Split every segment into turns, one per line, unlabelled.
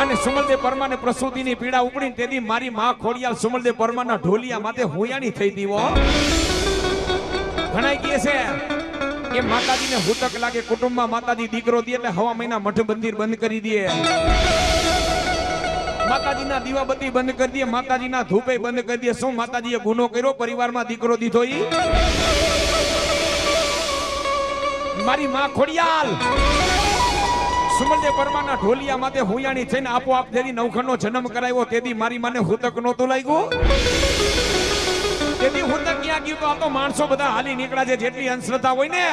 અને સુમલદેવ પરમાને પ્રસૂતિની પીડા ઉપડી તેથી મારી માં ખોડિયાલ સુમલદેવ પરમાના ઢોલિયા માથે હુયાણી થઈ દીવો ઘણા કહે છે કે માતાજીને હુતક લાગે, કુટુંબમાં માતાજી દીકરો દે એટલે હવા મહિના મઠ મંદિર બંધ કરી દે. માતાજીના દીવાબત્તી બંધ કરી દે, માતાજીના ધૂપે બંધ કરી દે. શું માતાજીએ ગુનો કર્યો? પરિવારમાં દીકરો દીધો ઈ? મારી માં ખોડિયાલ! સુમલદેવ પરમાના ઢોલિયા માથે હુયાણી થઈને આપોઆપ જેથી નવખંડનો જન્મ કરાવ્યો તેથી મારી માને હુતક નહોતું લાગ્યું. તેથી હુતક ક્યાં ગયું? આ તો માણસો બધા હાલી નીકળ્યા છે, જેટલી અંશ્રદ્ધા હોય ને,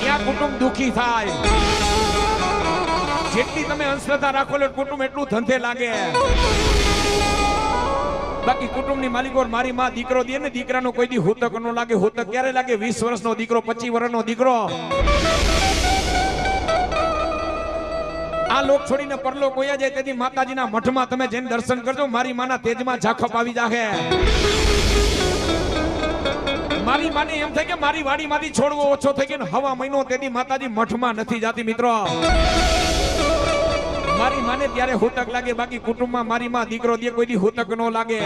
ત્યાં કુટુંબ દુખી થાય. જેટલી તમે અંશ્રદ્ધા રાખો એટલે કુટુંબ એટલું ધંધે લાગે. બાકી કુટુંબની માલિકો મારી માં દીકરો દે ને, દીકરાનો કોઈ દી હુતક નો લાગે. હુતક ક્યારે લાગે? વીસ વર્ષનો દીકરો 25 વર્ષનો દીકરો. આ લોક છોડીને પરલોક હોયા જાય તેથી માતાજીના મઠમાં તમે જઈને દર્શન કરજો. મારી માના તેજમાં ઝાખપ આવી જાહે. મારી માને એમ થાય કે મારી વાડીમાંથી છોડવો ઓછો થઈ ગયો હવા મહિનો તેથી માતાજી મઠમાં નથી જાતી મિત્રો. મારી માને ત્યારે હુતક લાગે, બાકી કુટુંબમાં મારી માં દીકરો દે કોઈ હુતક ન લાગે.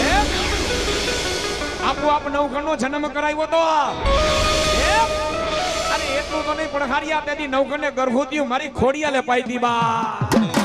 હે? નવ નવગણનો જન્મ કરાવ્યો તો. એટલું તો નહીં પણ હારિયા તેથી નવગણને ગર્ભવતી મારી ખોડિયાલે પાઈ દી બા.